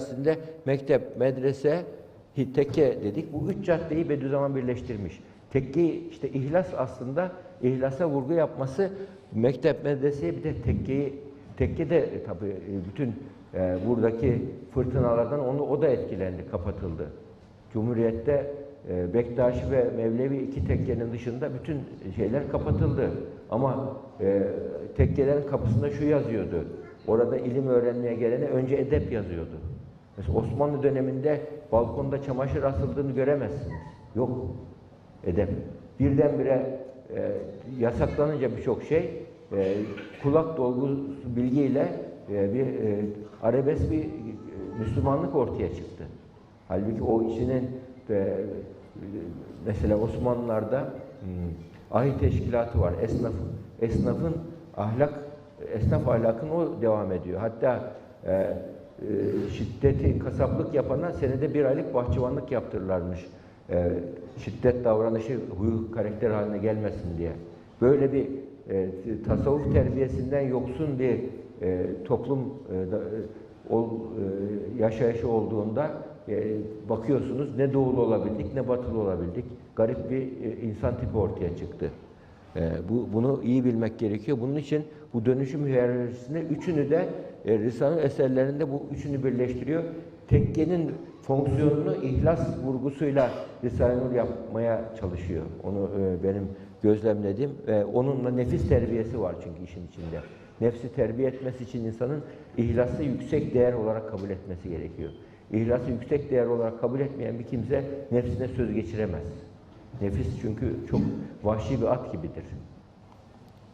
Aslında mektep, medrese, tekke dedik. Bu üç caddeyi Bediüzzaman birleştirmiş. Tekkeyi işte ihlas aslında ihlasa vurgu yapması mektep, medreseye bir de tekkeyi tekke de tabii e, bütün e, buradaki fırtınalardan onu o da etkilendi, kapatıldı. Cumhuriyette e, Bektaşi ve Mevlevi iki tekkenin dışında bütün şeyler kapatıldı. Ama e, tekkelerin kapısında şu yazıyordu. Orada ilim öğrenmeye gelene önce edep yazıyordu. Mesela Osmanlı döneminde balkonda çamaşır asıldığını göremezsiniz. Yok edep. Birdenbire e, yasaklanınca birçok şey e, kulak dolgusu bilgiyle e, bir e, arabesk bir e, Müslümanlık ortaya çıktı. Halbuki o içinin e, mesela Osmanlılar'da hmm, ahi teşkilatı var. Esnaf, esnafın ahlak, esnaf ahlakın o devam ediyor. Hatta e, e, şiddeti kasaplık yapana senede bir aylık bahçıvanlık yaptırırlarmış. E, şiddet davranışı huyu karakter haline gelmesin diye. Böyle bir e, tasavvuf terbiyesinden yoksun bir e, toplum e, da- e, ol, e, yaşayışı olduğunda e, bakıyorsunuz ne doğulu olabildik ne batılı olabildik. Garip bir e, insan tipi ortaya çıktı. E, bu bunu iyi bilmek gerekiyor. Bunun için bu dönüşüm hiyerarşisinde üçünü de e, Risale'nin eserlerinde bu üçünü birleştiriyor. Tekkenin fonksiyonunu ihlas vurgusuyla Risale-i Nur yapmaya çalışıyor. Onu e, benim gözlemlediğim ve onunla nefis terbiyesi var çünkü işin içinde. Nefsi terbiye etmesi için insanın ihlası yüksek değer olarak kabul etmesi gerekiyor. İhlası yüksek değer olarak kabul etmeyen bir kimse nefsine söz geçiremez. Nefis çünkü çok vahşi bir at gibidir.